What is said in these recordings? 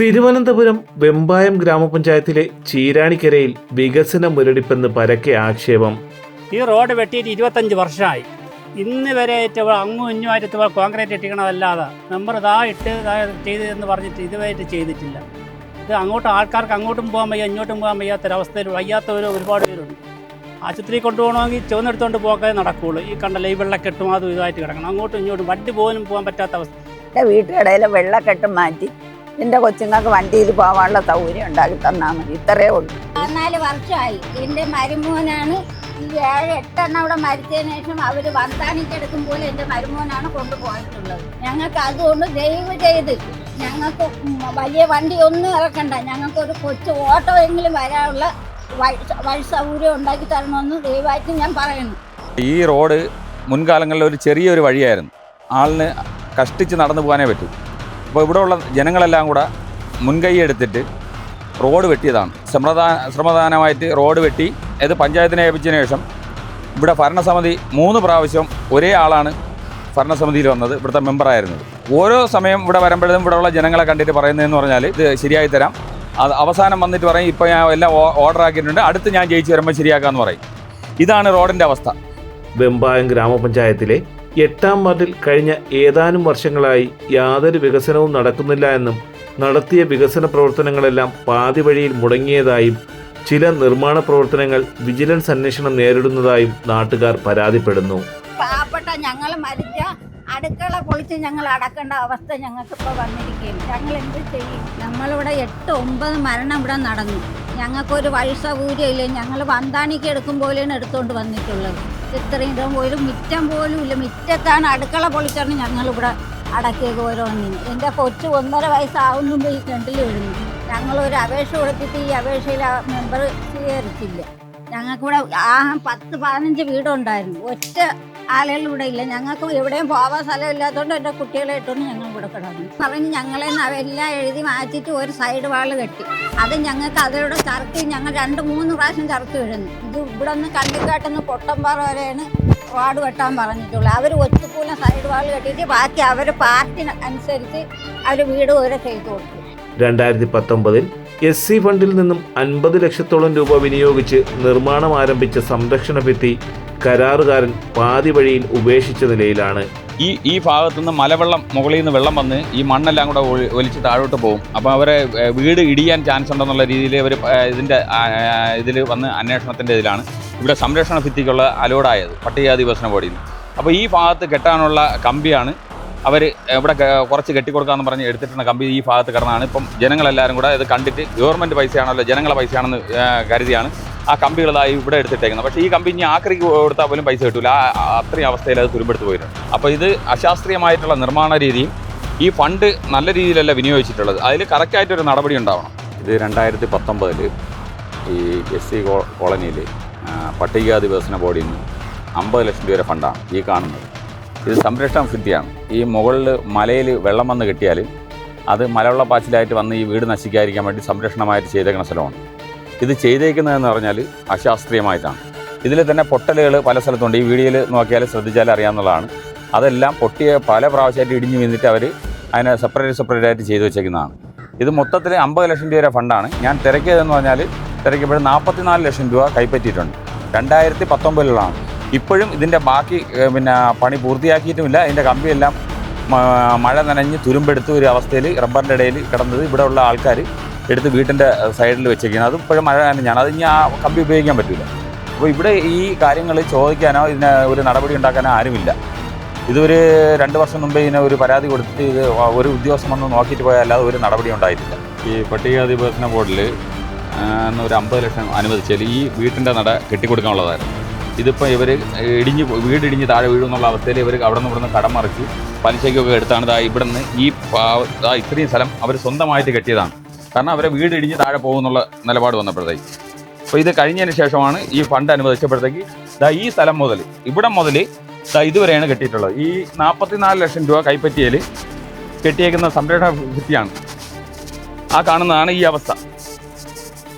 തിരുവനന്തപുരം വെമ്പായം ഗ്രാമപഞ്ചായത്തിലെ ചീരാണിക്കരയിൽ വികസന മുരടിപ്പെന്ന് പരക്കെ ആക്ഷേപം. ഈ റോഡ് വെട്ടിയിട്ട് ഇരുപത്തഞ്ച് വർഷമായി ഇന്ന് വരെ ഏറ്റവും അങ്ങും ഇഞ്ഞുമായിട്ട് കോൺക്രീറ്റ് ഇട്ടിക്കണതല്ലാതെ നമ്മൾ ഇതാ ഇട്ട് ഇതാ ചെയ്ത് എന്ന് പറഞ്ഞിട്ട് ഇതുവരെ ചെയ്തിട്ടില്ല. ഇത് അങ്ങോട്ട് ആൾക്കാർക്ക് അങ്ങോട്ടും പോകാൻ വയ്യ ഇങ്ങോട്ടും പോകാൻ വയ്യാത്തൊരവസ്ഥയിൽ വയ്യാത്തവർ ഒരുപാട് പേരുണ്ട്. ആശുപത്രി കൊണ്ടുപോകണമെങ്കിൽ ചുവന്നെടുത്തുകൊണ്ട് പോക്കേ നടക്കുകയുള്ളൂ ഈ കണ്ട ഈ വെള്ളക്കെട്ടും അതും ഇതായിട്ട് കിടക്കണം. അങ്ങോട്ടും ഇങ്ങോട്ടും വണ്ടി പോകാനും പോകാൻ പറ്റാത്ത അവസ്ഥ. എന്റെ വീട്ടിലിടയിലെ വെള്ളക്കെട്ടും മാറ്റി. എന്റെ കൊച്ചുങ്ങൾക്ക് വണ്ടിയിൽ പോകാനുള്ള സൗകര്യം ഉണ്ടാക്കി തന്നാൽ മതി. ഇത്രയേ ഉള്ളൂ. പതിനാല് വർഷമായി. എന്റെ മരുമോനാണ് ഈ ഏഴ് എട്ടെണ്ണം അവിടെ മരിച്ചതിന് ശേഷം അവർ വന്താണിക്കെടുക്കും പോലെ എന്റെ മരുമോനാണ് കൊണ്ടുപോയിട്ടുള്ളത്. ഞങ്ങൾക്ക് അതുകൊണ്ട് ദയവ് ചെയ്ത് ഞങ്ങൾക്ക് വലിയ വണ്ടി ഒന്നും ഇറക്കണ്ട. ഞങ്ങൾക്ക് ഒരു കൊച്ചു ഓട്ടോ എങ്കിലും വരാനുള്ള വഴി വഴി സൗകര്യം ഉണ്ടാക്കി തരണമെന്ന് ദയവായിട്ട് ഞാൻ പറയുന്നു. ഈ റോഡ് മുൻകാലങ്ങളിൽ ഒരു ചെറിയൊരു വഴിയായിരുന്നു. ആളിന് കഷ്ടിച്ച് നടന്നു പോകാനേ പറ്റൂ. അപ്പോൾ ഇവിടെയുള്ള ജനങ്ങളെല്ലാം കൂടെ മുൻകൈയെടുത്തിട്ട് റോഡ് വെട്ടിയതാണ്. ശ്രമദാന ശ്രമദാനമായിട്ട് റോഡ് വെട്ടി. ഇത് പഞ്ചായത്തിനെ ഏൽപ്പിച്ചതിന് ശേഷം ഇവിടെ ഭരണസമിതി മൂന്ന് പ്രാവശ്യം ഒരേ ആളാണ് ഭരണസമിതിയിൽ വന്നത് ഇവിടുത്തെ മെമ്പറായിരുന്നത്. ഓരോ സമയം ഇവിടെ വരുമ്പോഴും ഇവിടെയുള്ള ജനങ്ങളെ കണ്ടിട്ട് പറയുന്നതെന്ന് പറഞ്ഞാൽ ഇത് ശരിയായി തരാം. അത് അവസാനം വന്നിട്ട് പറയും ഇപ്പോൾ ഞാൻ എല്ലാം ഓർഡർ ആക്കിയിട്ടുണ്ട് അടുത്ത് ഞാൻ ജയിച്ച് വരുമ്പോൾ ശരിയാക്കാമെന്ന് പറയും. ഇതാണ് റോഡിന്റെ അവസ്ഥ. വെമ്പായം ഗ്രാമപഞ്ചായത്തിലെ എട്ടാം വാർഡിൽ കഴിഞ്ഞ ഏതാനും വർഷങ്ങളായി യാതൊരു വികസനവും നടക്കുന്നില്ല എന്നും നടത്തിയ വികസന പ്രവർത്തനങ്ങളെല്ലാം പാതി വഴിയിൽ മുടങ്ങിയതായും ചില നിർമ്മാണ പ്രവർത്തനങ്ങൾ വിജിലൻസ് അന്വേഷണം നേരിടുന്നതായും നാട്ടുകാർ പരാതിപ്പെടുന്നു. പാവപ്പെട്ട ഞങ്ങൾ മരിച്ച അടുക്കള പൊളിച്ച് ഞങ്ങൾ അടക്കേണ്ട അവസ്ഥ ഞങ്ങൾക്ക് ഇപ്പോൾ വന്നിരിക്കുകയും ഞങ്ങൾ എന്ത് ചെയ്യും? നമ്മളിവിടെ എട്ട് ഒമ്പത് മരണം ഇവിടെ നടന്നു. ഞങ്ങൾക്കൊരു വഴി സൗകര്യമില്ല ഞങ്ങൾ വന്താണിക്ക് എടുക്കും പോലെയാണ് എടുത്തുകൊണ്ട് വന്നിട്ടുള്ളത്. ഇത്രയും ഇതും ഒരു മിറ്റം പോലും ഇല്ല. മിറ്റത്താണ് അടുക്കള പൊളിച്ചാണ് ഞങ്ങളിവിടെ അടക്കിയത് ഓരോന്നിന്. എന്റെ കൊച്ചു ഒന്നര വയസ്സാവുന്നുമ്പോൾ ഈ കിണറ്റിൽ വീഴുന്നു ഞങ്ങളൊരു അപേക്ഷ കൊടുത്തിട്ട് ഈ അപേക്ഷയിൽ മെമ്പർ സ്വീകരിച്ചില്ല. ഞങ്ങൾക്കിവിടെ ആ പത്ത് പതിനഞ്ച് വീടുണ്ടായിരുന്നു. ഒറ്റ ആളുകൾ ഇവിടെ ഇല്ല ഞങ്ങൾക്ക് എവിടെയും പോവാൻ സ്ഥലം ഇല്ലാത്തതുകൊണ്ട് എന്റെ കുട്ടികളെ ഇട്ടുകൊണ്ട് ഞങ്ങൾ ഇവിടെ കിടന്നു. പറഞ്ഞ് ഞങ്ങളെ അവരെല്ലാം എഴുതി മാറ്റിയിട്ട് ഒരു സൈഡ് വാൾ കെട്ടി. അത് ഞങ്ങൾക്ക് അതിലൂടെ ചർക്ക് ഞങ്ങൾ രണ്ട് മൂന്ന് പ്രാവശ്യം ചർക്ക് വീഴുന്നു ഇത് ഇവിടെ നിന്ന് കണ്ടിക്കാട്ടെന്ന് പൊട്ടമ്പാറ വരെയാണ് വാർഡ് വെട്ടാൻ പറഞ്ഞിട്ടുള്ളത്. അവർ ഒറ്റക്കൂലം സൈഡ് വാൾ കെട്ടിയിട്ട് ബാക്കി അവർ പാർട്ടി അനുസരിച്ച് അവർ വീട് വരെ ചെയ്തു കൊടുത്തു. രണ്ടായിരത്തി പത്തൊമ്പതിൽ എസ് സി ഫണ്ടിൽ നിന്നും അൻപത് ലക്ഷത്തോളം രൂപ വിനിയോഗിച്ച് നിർമ്മാണം ആരംഭിച്ച സംരക്ഷണ ഭിത്തി കരാറുകാരൻ പാതി വഴിയിൽ ഉപേക്ഷിച്ച നിലയിലാണ്. ഈ ഈ ഭാഗത്തു നിന്ന് മലവെള്ളം മുകളിൽ നിന്ന് വെള്ളം വന്ന് ഈ മണ്ണെല്ലാം കൂടെ ഒലിച്ച് താഴോട്ട് പോകും. അപ്പോൾ അവരെ വീട് ഇടിയാൻ ചാൻസ് ഉണ്ടെന്നുള്ള രീതിയിൽ അവർ ഇതിന്റെ ഇതിൽ വന്ന് അന്വേഷണത്തിന്റെ ഇതിലാണ് ഇവിടെ സംരക്ഷണ ഭിത്തിക്കുള്ള അലോഡായത് പട്ടികജാതി വികസന ബോർഡിൽ നിന്ന്. അപ്പോൾ ഈ ഭാഗത്ത് കെട്ടാനുള്ള കമ്പിയാണ് അവർ ഇവിടെ കുറച്ച് കെട്ടിക്കൊടുക്കാമെന്ന് പറഞ്ഞ് എടുത്തിട്ടുള്ള കമ്പി ഈ ഭാഗത്ത് കിടന്നാണ്. ഇപ്പം ജനങ്ങളെല്ലാവരും കൂടെ ഇത് കണ്ടിട്ട് ഗവൺമെന്റ് പൈസയാണല്ലോ ജനങ്ങളെ പൈസയാണെന്ന് കരുതിയാണ് ആ കമ്പികളായി ഇവിടെ എടുത്തിട്ടേക്കുന്നത്. പക്ഷേ ഈ കമ്പി ഇനി ആക്രിക്ക് കൊടുത്താൽ പോലും പൈസ കിട്ടില്ല അത്രയും അവസ്ഥയിൽ അത് തുരുമ്പെടുത്ത് പോയിട്ടുണ്ട് അപ്പോൾ ഇത് അശാസ്ത്രീയമായിട്ടുള്ള നിർമ്മാണ രീതിയും ഈ ഫണ്ട് നല്ല രീതിയിലല്ല വിനിയോഗിച്ചിട്ടുള്ളത്. അതിൽ കറക്റ്റായിട്ടൊരു നടപടി ഉണ്ടാവണം. ഇത് രണ്ടായിരത്തി പത്തൊമ്പതിൽ ഈ എസ് സി കോളനിയിൽ പട്ടികജാതി വികസന ബോർഡിൽ നിന്ന് അമ്പത് ലക്ഷം രൂപ ഫണ്ടാണ് ഈ കാണുന്നത്. ഇത് സംരക്ഷണ ഭിത്തിയാണ് ഈ മുകളിൽ മലയിൽ വെള്ളം വന്ന് കിട്ടിയാൽ അത് മലവെള്ള പാച്ചിലായിട്ട് വന്ന് ഈ വീട് നശിക്കാതിരിക്കാൻ വേണ്ടി സംരക്ഷണമായിട്ട് ചെയ്തേക്കുന്ന സ്ഥലമാണ്. ഇത് ചെയ്തേക്കുന്നതെന്ന് പറഞ്ഞാൽ അശാസ്ത്രീയമായിട്ടാണ്. ഇതിൽ തന്നെ പൊട്ടലുകൾ പല സ്ഥലത്തുണ്ട്. ഈ വീഡിയോയിൽ നോക്കിയാൽ ശ്രദ്ധിച്ചാൽ അറിയാവുന്നതാണ്. അതെല്ലാം പൊട്ടിയ പല പ്രാവശ്യമായിട്ട് ഇടിഞ്ഞു വീണിട്ട് അവർ അതിനെ സെപ്പറേറ്റ് സെപ്പറേറ്റ് ആയിട്ട് ചെയ്തു വെച്ചേക്കുന്നതാണ്. ഇത് മൊത്തത്തിൽ അമ്പത് ലക്ഷം രൂപ ഫണ്ടാണ്. ഞാൻ തിരക്കിയതെന്ന് പറഞ്ഞാൽ തിരക്കിയപ്പോൾ നാൽപ്പത്തിനാല് ലക്ഷം രൂപ കൈപ്പറ്റിയിട്ടുണ്ട്. രണ്ടായിരത്തി പത്തൊമ്പതിലാണ് ഇപ്പോഴും ഇതിന്റെ ബാക്കി പിന്നെ പണി പൂർത്തിയാക്കിയിട്ടുമില്ല. ഇതിന്റെ കമ്പിയെല്ലാം മഴ നനഞ്ഞ് തുരുമ്പെടുത്ത് ഒരു അവസ്ഥയിൽ റബ്ബറിന്റെ ഇടയിൽ കിടന്നത് ഇവിടെ ഉള്ള ആൾക്കാർ എടുത്ത് വീട്ടിന്റെ സൈഡിൽ വെച്ചേക്കുന്നത് അത് ഇപ്പോഴും മഴ നനഞ്ഞാണ്. അത് ഇനി ആ കമ്പി ഉപയോഗിക്കാൻ പറ്റില്ല അപ്പോൾ ഇവിടെ ഈ കാര്യങ്ങൾ ചോദിക്കാനോ ഇതിന് ഒരു നടപടി ഉണ്ടാക്കാനോ ആരുമില്ല. ഇതൊരു രണ്ട് വർഷം മുമ്പേ ഇതിനെ ഒരു പരാതി കൊടുത്തിട്ട് ഇത് ഒരു ഉദ്യോഗസ്ഥൻ വന്ന് നോക്കിയിട്ട് പോയാൽ ഒരു നടപടി ഉണ്ടായിട്ടില്ല. ഈ പട്ടികജാതി വികസന ബോർഡിൽ ഒരു അമ്പത് ലക്ഷം അനുവദിച്ചാൽ ഈ വീട്ടിന്റെ നട കെട്ടിക്കൊടുക്കാനുള്ളതായിരുന്നു. ഇതിപ്പോൾ ഇവർ ഇടിഞ്ഞ് വീടിടിഞ്ഞ് താഴെ വീഴുന്നുള്ള അവസ്ഥയിൽ ഇവർ അവിടെ നിന്ന് ഇവിടെ നിന്ന് കടം മറിച്ച് പലിശയ്ക്കൊക്കെ എടുത്താണ് ദാ ഇവിടെ നിന്ന് ഈ ഇത്രയും സ്ഥലം അവർ സ്വന്തമായിട്ട് കെട്ടിയതാണ്. കാരണം അവരെ വീട് ഇടിഞ്ഞ് താഴെ പോകുന്നുള്ള നിലപാട് വന്നപ്പോഴത്തേക്ക്. അപ്പോൾ ഇത് കഴിഞ്ഞതിന് ശേഷമാണ് ഈ ഫണ്ട് അനുവദിച്ചപ്പോഴത്തേക്ക് ദാ ഈ സ്ഥലം മുതൽ ഇവിടെ മുതൽ ദാ ഇതുവരെയാണ് കെട്ടിയിട്ടുള്ളത്. ഈ നാൽപ്പത്തിനാല് ലക്ഷം രൂപ കൈപ്പറ്റിയതിൽ കെട്ടിയേക്കുന്ന സംരക്ഷണ ഭിത്തിയാണ്. ആ കാണുന്നതാണ് ഈ അവസ്ഥ.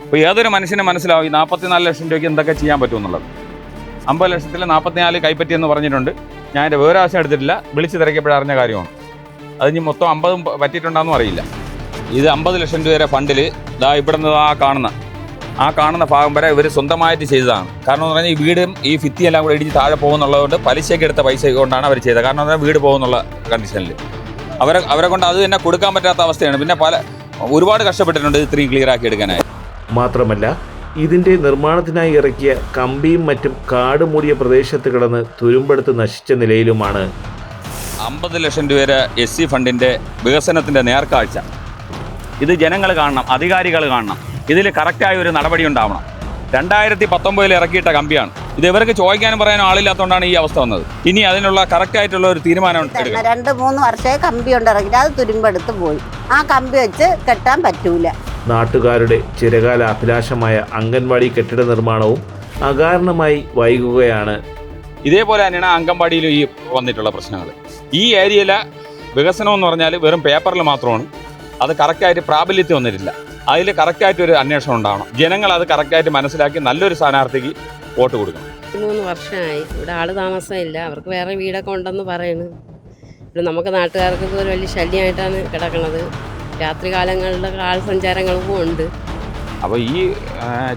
അപ്പോൾ ഏതൊരു മനുഷ്യനെ മനസ്സിലാവും ഈ നാൽപ്പത്തിനാല് ലക്ഷം രൂപയ്ക്ക് എന്തൊക്കെ ചെയ്യാൻ പറ്റുമെന്നുള്ളത് അമ്പത് ലക്ഷത്തിൽ നാൽപ്പത്തിനാല് കൈപ്പറ്റിയെന്ന് പറഞ്ഞിട്ടുണ്ട്. ഞാൻ എന്റെ വിവരാവശ്യം എടുത്തിട്ടില്ല. വിളിച്ച് അറിഞ്ഞ കാര്യമാണ്. അത് ഇനി മൊത്തം അമ്പതും പറ്റിയിട്ടുണ്ടാകുന്നു അറിയില്ല. ഇത് അമ്പത് ലക്ഷം രൂപ വരെ ഫണ്ടിൽ ഇതാ ഇവിടെ നിന്ന് ആ കാണുന്ന ആ കാണുന്ന ഭാഗം വരെ ഇവർ സ്വന്തമായിട്ട് ചെയ്തതാണ്. കാരണം എന്ന് പറഞ്ഞാൽ ഈ വീടും ഈ ഫിത്തി എല്ലാം കൂടെ ഇടിച്ച് താഴെ പോകുന്നുള്ളതുകൊണ്ട് പലിശയ്ക്ക് എടുത്ത പൈസ കൊണ്ടാണ് അവർ ചെയ്തത്. കാരണം എന്ന് വീട് പോകുന്നുള്ള കണ്ടീഷനിൽ അവരെ അവരെ കൊണ്ട് അത് തന്നെ കൊടുക്കാൻ പറ്റാത്ത അവസ്ഥയാണ്. പിന്നെ പല ഒരുപാട് കഷ്ടപ്പെട്ടിട്ടുണ്ട് ഇത് ഇത്രയും ക്ലിയർ ആക്കി എടുക്കാനായി മാത്രമല്ല ഇതിന്റെ നിർമ്മാണത്തിനായി ഇറക്കിയ കമ്പിയും മറ്റും കാട് മൂടിയ പ്രദേശത്ത് കിടന്ന് തുരുമ്പെടുത്ത് നശിച്ച നിലയിലുമാണ്. അമ്പത് ലക്ഷം രൂപ എസ് സി ഫണ്ടിന്റെ വികസനത്തിന്റെ നേർക്കാഴ്ച. ഇത് ജനങ്ങൾ കാണണം അധികാരികൾ കാണണം. ഇതിൽ കറക്റ്റായ ഒരു നടപടി ഉണ്ടാവണം. രണ്ടായിരത്തി പത്തൊമ്പതിൽ ഇറക്കിയിട്ട കമ്പിയാണ്. ഇത് ഇവർക്ക് ചോദിക്കാനും പറയാനും ആളില്ലാത്തതുകൊണ്ടാണ് ഈ അവസ്ഥ വന്നത്. ഇനി അതിനുള്ള കറക്റ്റ് ആയിട്ടുള്ള ഒരു തീരുമാനം രണ്ട് മൂന്ന് വർഷമേ കമ്പി കൊണ്ട് ഇറങ്ങിയിട്ട് അത് തുരുമ്പെടുത്ത് പോയി. ആ കമ്പി വെച്ച് കെട്ടാൻ പറ്റൂല. നാട്ടുകാരുടെ ചിരകാല അഭിലാഷമായ അംഗൻവാടി കെട്ടിട നിർമ്മാണവും അകാരണമായി വൈകുകയാണ്. ഇതേപോലെ തന്നെയാണ് അംഗൻവാടിയിൽ ഈ വന്നിട്ടുള്ള പ്രശ്നങ്ങൾ. ഈ ഏരിയയിലെ വികസനം എന്ന് പറഞ്ഞാൽ വെറും പേപ്പറിൽ മാത്രമാണ്. അത് കറക്റ്റായിട്ട് പ്രാബല്യത്തിൽ വന്നിട്ടില്ല. അതിൽ കറക്റ്റായിട്ട് ഒരു അന്വേഷണം ഉണ്ടാവണം. ജനങ്ങൾ അത് കറക്റ്റായിട്ട് മനസ്സിലാക്കി നല്ലൊരു സ്ഥാനാർത്ഥിക്ക് വോട്ട് കൊടുക്കണം. മൂന്ന് വർഷമായി. ഇവിടെ ആൾ താമസമില്ല. അവർക്ക് വേറെ വീടൊക്കെ ഉണ്ടെന്ന് പറയുന്നു ഇവിടെ നമുക്ക് നാട്ടുകാർക്ക് ഒരു വലിയ ശല്യമായിട്ടാണ് കിടക്കുന്നത് രാത്രി കാലങ്ങളിലൊക്കെ ആൾ സഞ്ചാരങ്ങളും ഉണ്ട്. അപ്പോൾ ഈ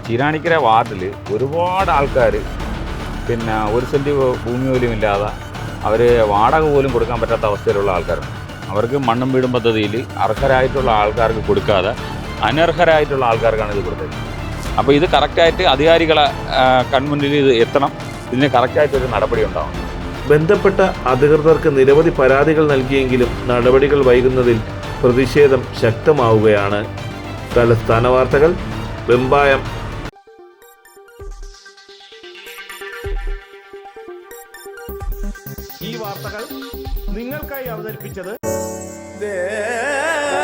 ചീരാണിക്കര വാർഡിൽ ഒരുപാട് ആൾക്കാർ പിന്നെ ഒരു സെന്റ് ഭൂമി പോലും ഇല്ലാതെ അവർ വാടക പോലും കൊടുക്കാൻ പറ്റാത്ത അവസ്ഥയിലുള്ള ആൾക്കാരുണ്ട് അവർക്ക് മണ്ണും വീടും പദ്ധതിയിൽ അർഹരായിട്ടുള്ള ആൾക്കാർക്ക് കൊടുക്കാതെ അനർഹരായിട്ടുള്ള ആൾക്കാർക്കാണ് ഇത് കൊടുത്തത് അപ്പോൾ ഇത് കറക്റ്റായിട്ട് അധികാരികളെ കൺമുന്നിൽ ഇത് എത്തണം. ഇതിന് കറക്റ്റായിട്ടൊരു നടപടി ഉണ്ടാവണം. ബന്ധപ്പെട്ട അധികൃതർക്ക് നിരവധി പരാതികൾ നൽകിയെങ്കിലും നടപടികൾ വൈകുന്നതിൽ പ്രതിഷേധം ശക്തമാവുകയാണ്. തലസ്ഥാന വാർത്തകൾ വെമ്പായം. ഈ വാർത്തകൾ നിങ്ങൾക്കായി അവതരിപ്പിച്ചത് Arabian